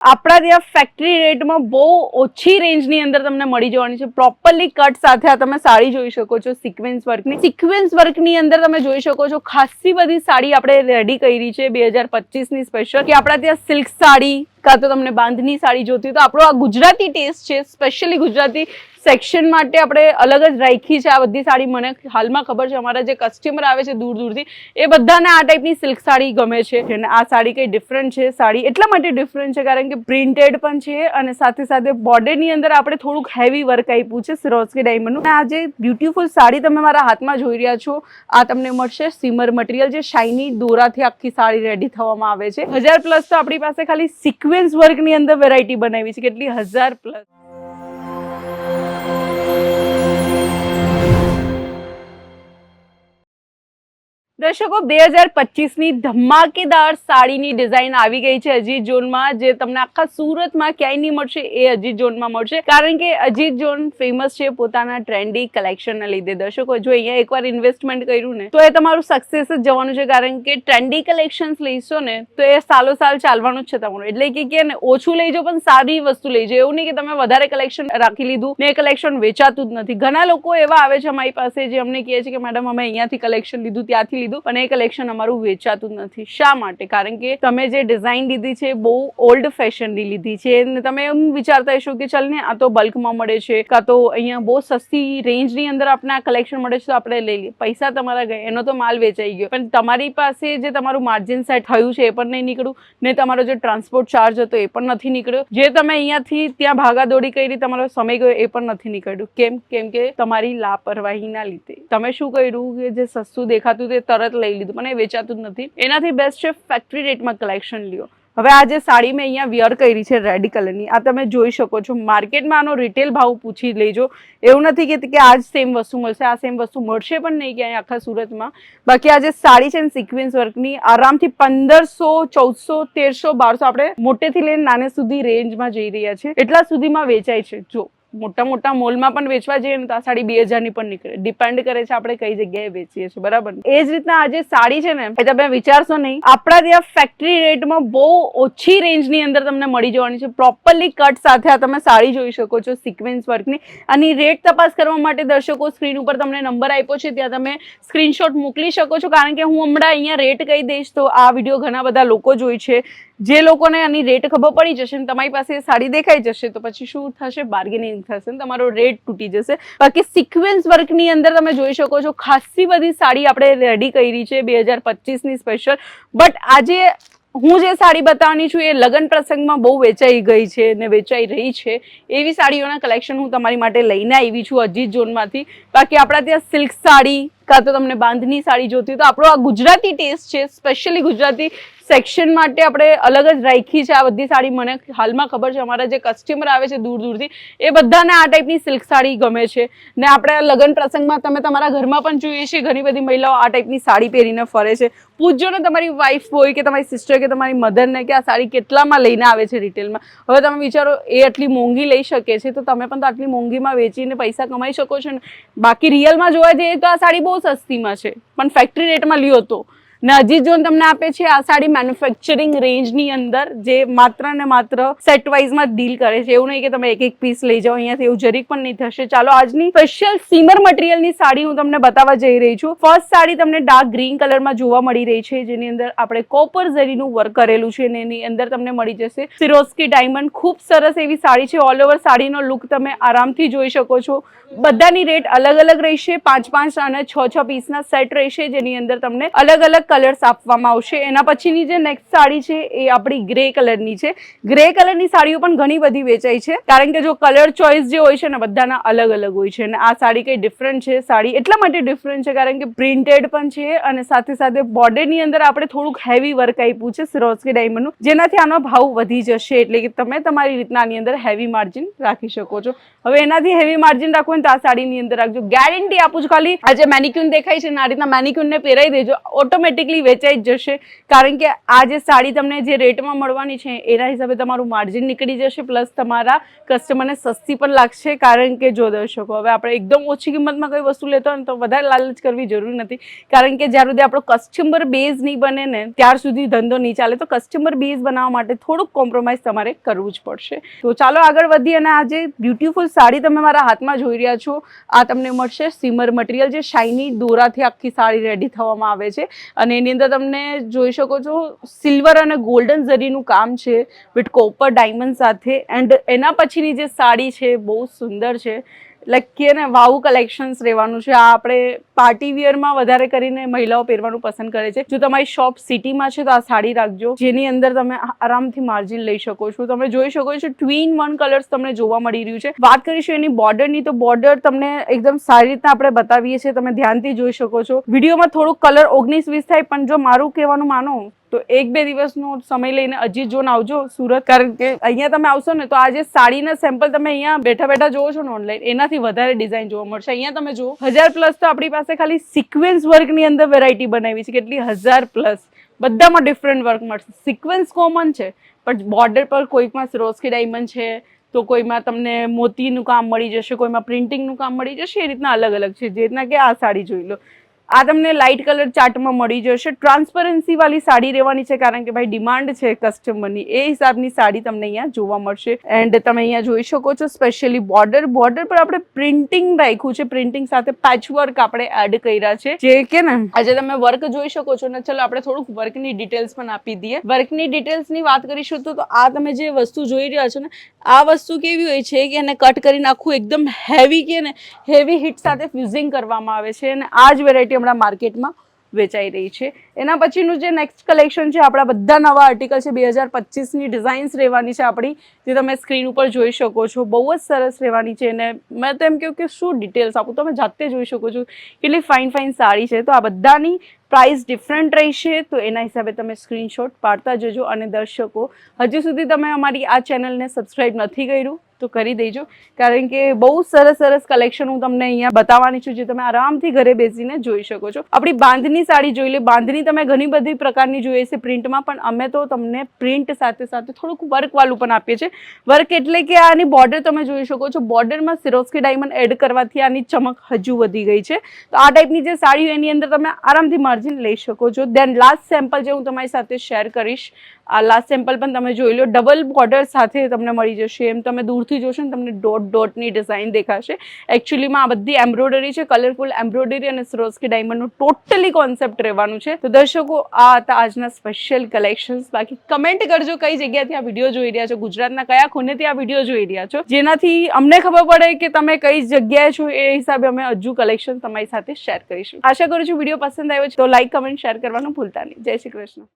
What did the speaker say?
આપણા ત્યાં ફેક્ટરી રેટમાં બહુ ઓછી રેન્જની અંદર તમને મળી જવાની છે. પ્રોપરલી કટ સાથે આ તમે સાડી જોઈ શકો છો સિક્વેન્સ વર્કની સિક્વેન્સ વર્કની અંદર તમે જોઈ શકો છો ખાસી બધી સાડી આપણે રેડી કરી છે બે હજાર પચીસની સ્પેશિયલ કે આપણા ત્યાં સિલ્ક સાડી કાં તો તમને બાંધની સાડી જોતી તો આપણો આ ગુજરાતી ટેસ્ટ છે સ્પેશિયલી ગુજરાતી સેક્શન માટે આપણે અલગ જ રાખી છે આ બધી સાડી. મને હાલમાં ખબર છે, અમારા જે કસ્ટમર આવે છે દૂર દૂરથી, એ બધાને આ ટાઈપની સિલ્ક સાડી ગમે છે. અને આ સાડી કંઈ ડિફરન્ટ છે? સાડી એટલા માટે ડિફરન્ટ છે કારણ કે પ્રિન્ટેડ પણ છે અને સાથે સાથે બોર્ડરની અંદર આપણે થોડુંક હેવી વર્ક આપ્યું છે સિરોસ્કી ડાયમંડનું આ જે બ્યુટીફુલ સાડી તમે મારા હાથમાં જોઈ રહ્યા છો, આ તમને મળશે સિમર મટીરિયલ જે શાઇની દોરાથી આખી સાડી રેડી થવામાં આવે છે. હજાર પ્લસ તો આપણી પાસે ખાલી સિક્વેન્સ વર્કની અંદર વેરાયટી બનાવી છે. કેટલી હજાર પ્લસ દર્શકો, બે હજાર પચીસની ધમાકેદાર સાડીની ડિઝાઇન આવી ગઈ છે અજીત ઝોનમાં જે તમને આખા સુરતમાં ક્યાંય નહીં મળશે, એ અજીત ઝોનમાં મળશે. કારણ કે અજીત ઝોન ફેમસ છે પોતાના ટ્રેન્ડી કલેક્શનના લીધે. દર્શકો, જો અહીંયા એકવાર ઇન્વેસ્ટમેન્ટ કર્યું ને, તો એ તમારું સક્સેસ જ જવાનું છે. કારણ કે ટ્રેન્ડી કલેક્શન્સ લઈશો ને, તો એ સાલો સાલ ચાલવાનું જ છે તમારું. એટલે કે કે ને, ઓછું લઈ જાઓ પણ સારી વસ્તુ લઈ જાઓ એવું નહીં કે તમે વધારે કલેક્શન રાખી લીધું ને એ કલેક્શન વેચાતું જ નથી. ઘણા લોકો એવા આવે છે અમારી પાસે જે અમને કહે છે કે, મેડમ, અમે અહીંયાથી કલેક્શન લીધું, ત્યાંથી લીધું પણ એ કલેક્શન અમારું વેચાતું નથી. શા માટે? કારણ કે તમે જે ડિઝાઇન લીધી છે બહુ ઓલ્ડ ફેશનની લીધી છે. અને તમે એમ વિચારતા હશો કે ચાલ ને, આ તો બલ્કમાં મળે છે, કાં તો અહીંયા બહુ સસ્તી રેન્જની અંદર આપણે આ કલેક્શન મળે છે, તો આપણે લઈ લઈએ. પૈસા તમારા ગયા એનો તો માલ વેચાઈ ગયો. પણ તમારી પાસે જે તમારું માર્જિન સેટ થયું છે એ પણ નહીં નીકળ્યું, ને તમારો જે ટ્રાન્સપોર્ટ ચાર્જ હતો એ પણ નથી નીકળ્યો. જે તમે અહીંયાથી ત્યાં ભાગાદોડી કરી, તમારો સમય ગયો એ પણ નથી નીકળ્યું. કેમ? કેમ કે તમારી લાપરવાહીના લીધે. તમે શું કર્યું કે જે સસ્તું દેખાતું તે તરત લઈ લીધું મને વેચાતું જ નથી. એનાથી બેસ્ટ છે ફેક્ટરી રેટમાં કલેક્શન લ્યો. હવે આ જે સાડી મેં અહીંયા વિયર કરી છે રેડ કલરની આ તમે જોઈ શકો છો. માર્કેટમાં આનો રિટેલ ભાવ પૂછી લેજો. એવું નથી કે કે આ જ સેમ વસ્તુ મળશે, આ સેમ વસ્તુ મળશે પણ નહીં ક્યાંય આખા સુરતમાં. બાકી આ જે સાડી છે સિક્વેન્સ વર્કની આરામથી પંદરસો, ચૌદસો, તેરસો, બારસો આપણે મોટેથી લઈને નાને સુધી રેન્જમાં જઈ રહ્યા છે. એટલા સુધીમાં વેચાય છે. જો મોટા મોટા મોલમાં પણ વેચવા જઈએ ને તો આ સાડી બે હજારની પણ નીકળે. ડિપેન્ડ કરે છે આપણે કઈ જગ્યાએ વેચીએ છીએ, બરાબર એ જ રીતના આ જે સાડી છે ને, એ તમે વિચારશો નહીં, આપણા ત્યાં ફેક્ટરી રેટમાં બહુ ઓછી રેન્જની અંદર તમને મળી જવાની છે. પ્રોપરલી કટ સાથે આ તમે સાડી જોઈ શકો છો સિક્વેન્સ વર્કની અને રેટ તપાસ કરવા માટે દર્શકો સ્ક્રીન ઉપર તમને નંબર આપ્યો છે, ત્યાં તમે સ્ક્રીનશોટ મોકલી શકો છો. કારણ કે હું હમણાં અહીંયા રેટ કહી દઈશ તો આ વીડિયો ઘણા બધા લોકો જોઈ છે. જે લોકોને આની રેટ ખબર પડી જશે ને તમારી પાસે સાડી દેખાઈ જશે, તો પછી શું થશે? બાર્ગેનિંગ થશે ને તમારો રેટ તૂટી જશે. બાકી સિક્વેન્સ વર્કની અંદર તમે જોઈ શકો છો ખાસી બધી સાડી આપણે રેડી કરી છે બે હજાર પચીસની સ્પેશિયલ બટ આજે હું જે સાડી બતાવવાની છું, એ લગ્ન પ્રસંગમાં બહુ વેચાઈ ગઈ છે ને વેચાઈ રહી છે. એવી સાડીઓના કલેક્શન હું તમારી માટે લઈને આવી છું અજીત ઝોનમાંથી. બાકી આપણા ત્યાં સિલ્ક સાડી, કાં તો તમને બાંધની સાડી જોતી તો આપણો આ ગુજરાતી ટેસ્ટ છે સ્પેશિયલી ગુજરાતી સેક્શન માટે આપણે અલગ જ રાખી છે આ બધી સાડી. મને હાલમાં ખબર છે, અમારા જે કસ્ટમર આવે છે દૂર દૂરથી, એ બધાને આ ટાઈપની સિલ્ક સાડી ગમે છે. ને આપણે લગ્ન પ્રસંગમાં તમે તમારા ઘરમાં પણ જોઈએ છીએ, ઘણી બધી મહિલાઓ આ ટાઈપની સાડી પહેરીને ફરે છે. પૂછજો ને તમારી વાઈફ હોય કે તમારી સિસ્ટર કે તમારી મધરને કે આ સાડી કેટલામાં લઈને આવે છે રિટેલમાં હવે તમે વિચારો, એ આટલી મોંઘી લઈ શકે છે, તો તમે પણ તો આટલી મોંઘીમાં વેચીને પૈસા કમાઈ શકો છો ને. બાકી રિયલમાં જોવા જઈએ તો આ સાડી બહુ સસ્તીમાં છે, પણ ફેક્ટરી રેટમાં લ્યો તો. ને જોન તમને આપે છે આ સાડી મેન્યુફેક્ચરિંગ રેન્જની અંદર જે માત્ર ને માત્ર સેટ વાઇઝમાં ડીલ કરે છે. એવું નહીં કે તમે એક એક પીસ લઈ જાઓ, અહીંયાથી એવું જરીક પણ નહીં થશે. ચાલો, આજની સ્પેશિયલ સીમર મટીરિયલની સાડી હું તમને બતાવવા જઈ રહી છું. ફર્સ્ટ સાડી તમને ડાર્ક ગ્રીન કલરમાં જોવા મળી રહી છે, જેની અંદર આપણે કોપર ઝરીનું વર્ક કરેલું છે અને એની અંદર તમને મળી જશે સિરોસ્કી ડાયમંડ ખૂબ સરસ એવી સાડી છે. ઓલ ઓવર સાડીનો લુક તમે આરામથી જોઈ શકો છો. બધાની રેટ અલગ અલગ રહેશે. પાંચ પાંચ અને છ છ પીસના સેટ રહેશે, જેની અંદર તમને અલગ અલગ કલર્સ આપવામાં આવશે. એના પછીની જે નેક્સ્ટ સાડી છે એ આપણી ગ્રે કલરની છે. ગ્રે કલરની સાડીઓ પણ ઘણી બધી વેચાય છે. કારણ કે જો કલર ચોઇસ જે હોય છે ને, બધાના અલગ અલગ હોય છે. અને આ સાડી કંઈ ડિફરન્ટ છે? સાડી એટલા માટે ડિફરન્ટ છે કારણ કે પ્રિન્ટેડ પણ છે અને સાથે સાથે બોર્ડરની અંદર આપણે થોડુંક હેવી વર્ક આપ્યું છે સિરોસ્કી ડાયમંડનું જેનાથી આનો ભાવ વધી જશે. એટલે કે તમે તમારી રીતના આની અંદર હેવી માર્જિન રાખી શકો છો. હવે એનાથી હેવી માર્જિન રાખવું ને તો આ સાડીની અંદર રાખજો. ગેરંટી આપું છું ખાલી. આ જે મેનિક્યુન દેખાય છે ને, આ રીતના મેનિક્યુનને પહેરાવી દેજો. ઓટોમેટિક ઓટોમેટિકલી વેચાઈ જ જશે. કારણ કે આ જે સાડી તમને જે રેટમાં મળવાની છે, એના હિસાબે તમારું માર્જિન નીકળી જશે પ્લસ તમારા કસ્ટમરને સસ્તી પણ લાગશે. કારણ કે જો દર્શકો, હવે આપણે એકદમ ઓછી કિંમતમાં કોઈ વસ્તુ લેતો હોય તો વધારે લાલચ કરવી જરૂર નથી. કારણ કે જ્યાર સુધી આપણો કસ્ટમર બેઝ નહીં બને ને, ત્યાર સુધી ધંધો નહીં ચાલે, તો કસ્ટમર બેઝ બનાવવા માટે થોડુંક કોમ્પ્રોમાઇઝ તમારે કરવું જ પડશે. તો ચાલો આગળ વધીએ અને આજે બ્યુટીફુલ સાડી તમે મારા હાથમાં જોઈ રહ્યા છો, આ તમને મળશે સિમર મટીરિયલ જે શાઇની દોરાથી આખી સાડી રેડી થવામાં આવે છે. અને એની અંદર તમને જોઈ શકો છો સિલ્વર અને ગોલ્ડન ઝરીનું કામ છે વિથ કોપર ડાયમંડ સાથે. એન્ડ એના પછીની જે સાડી છે, બહુ સુંદર છે. કે ને વાવ કલેક્શન્સ રહેવાનું છે. આ આપણે પાર્ટી વિયરમાં વધારે કરીને મહિલાઓ પહેરવાનું પસંદ કરે છે. જો તમારી શોપ સિટીમાં છે તો આ સાડી રાખજો. જેની અંદર તમે આરામથી માર્જિન લઈ શકો છો. તમે જોઈ શકો છો ટ્વિન વન કલર્સ તમને જોવા મળી રહ્યું છે. વાત કરીશું એની બોર્ડરની તો બોર્ડર તમને એકદમ સારી રીતના આપણે બતાવીએ છીએ. તમે ધ્યાનથી જોઈ શકો છો. વિડીયોમાં થોડુંક કલર ઓગણીસ વીસ થાય, પણ જો મારું કહેવાનું માનો તો એક બે દિવસનો સમય લઈને હજી જોન આવજો, સુરત. કારણ કે અહીંયા તમે આવશો ને તો આ જે સાડીના સેમ્પલ તમે અહીંયા બેઠા બેઠા જોવો છો ને ઓનલાઈન એનાથી વધારે ડિઝાઇન જોવા મળશે. અહીંયા તમે જુઓ, હજાર પ્લસ તો આપણી પાસે ખાલી સિક્વન્સ વર્કની અંદર વેરાયટી બનાવી છે. કેટલી હજાર પ્લસ બધામાં ડિફરન્ટ વર્ક મળશે. સિક્વન્સ કોમન છે, પણ બોર્ડર પર કોઈકમાં રોસ્કી ડાયમંડ છે, તો કોઈમાં તમને મોતીનું કામ મળી જશે, કોઈમાં પ્રિન્ટિંગનું કામ મળી જશે, એ રીતના અલગ અલગ છે. જે રીતના કે આ સાડી જોઈ લો. આ તમને લાઇટ કલર ચાર્ટમાં મળી જશે. ટ્રાન્સપરન્સી વાળી સાડી રહેવાની છે, કારણ કે ભાઈ ડિમાન્ડ છે કસ્ટમરની એ હિસાબની સાડી તમને અહીંયા જોવા મળશે. એન્ડ તમે અહીંયા જોઈ શકો છો સ્પેશિયલી બોર્ડર બોર્ડર પર આપણે પ્રિન્ટિંગ રાખ્યું છે. પ્રિન્ટિંગ સાથે પેચવર્ક આપણે એડ કર્યા છે. જે કે ને, આજે તમે વર્ક જોઈ શકો છો. ને ચલો, આપણે થોડુંક વર્કની ડિટેલ્સ પણ આપી દઈએ. વર્કની ડિટેલ્સની વાત કરીશું તો આ તમે જે વસ્તુ જોઈ રહ્યા છો ને, આ વસ્તુ કેવી હોય છે કે એને કટ કરી નાખવું એકદમ હેવી કે ને હેવી હિટ સાથે ફ્યુઝિંગ કરવામાં આવે છે. અને આ જ વેરાયટી હમણાં માર્કેટમાં વેચાઈ રહી છે. એના પછીનું જે નેક્સ્ટ કલેક્શન છે, આપણા બધા નવા આર્ટિકલ છે, બે હજાર પચીસની ડિઝાઇન્સ રહેવાની છે આપણી. જે તમે સ્ક્રીન ઉપર જોઈ શકો છો. બહુ જ સરસ રહેવાની છે. અને મેં તો એમ કહ્યું કે શું ડિટેલ્સ આપું? તમે જાતે જોઈ શકો છો કેટલી ફાઇન ફાઇન સાડી છે. તો આ બધાની પ્રાઇસ ડિફરન્ટ રહેશે. તો એના હિસાબે તમે સ્ક્રીનશોટ પાડતા જજો અને દર્શકો. હજુ સુધી તમે અમારી આ ચેનલને સબસ્ક્રાઇબ નથી કર્યું? તો કરી દેજો. કારણ કે બહુ સરસ સરસ કલેક્શન હું તમને અહીંયા બતાવવાની છું, જે તમે આરામથી ઘરે બેસીને જોઈ શકો છો. આપણી બાંધની સાડી જોઈ લે. બાંધની તમે ઘણી બધી પ્રકારની જોઈએ છે પ્રિન્ટમાં પણ અમે તો તમને પ્રિન્ટ સાથે સાથે થોડુંક વર્કવાળું પણ આપીએ છીએ. વર્ક એટલે કે આની બોર્ડર તમે જોઈ શકો છો. બોર્ડરમાં સિરોસ્કી ડાયમંડ એડ કરવાથી આની ચમક હજુ વધી ગઈ છે. તો આ ટાઈપની જે સાડી હોય એની અંદર તમે આરામથી માર્જિન લઈ શકો છો. દેન લાસ્ટ સેમ્પલ જે હું તમારી સાથે શેર કરીશ, આ લાસ્ટ સેમ્પલ પણ તમે જોઈ લો. ડબલ બોર્ડર સાથે તમને મળી જશે. એમ તમે દૂરથી જોશો ને તમને ડોટ ડોટની ડિઝાઇન દેખાશે. એકચ્યુઅલીમાં આ બધી એમ્બ્રોઇડરી છે કલરફુલ એમ્બ્રોઇડરી અને સ્રોસ્કી ડાયમંડનું ટોટલી કોન્સેપ્ટ રહેવાનું છે. તો દર્શકો, આ હતા આજના સ્પેશિયલ કલેક્શન્સ બાકી કમેન્ટ કરજો કઈ જગ્યાથી આ વીડિયો જોઈ રહ્યા છો. ગુજરાતના કયા ખૂનેથી આ વીડિયો જોઈ રહ્યા છો? જેનાથી અમને ખબર પડે કે તમે કઈ જગ્યાએ છો એ હિસાબે અમે હજુ કલેક્શન તમારી સાથે શેર કરીશું. આશા કરું છું વીડિયો પસંદ આવ્યો છે, તો લાઈક કમેન્ટ શેર કરવાનું ભૂલતા નહીં. જય શ્રી કૃષ્ણ.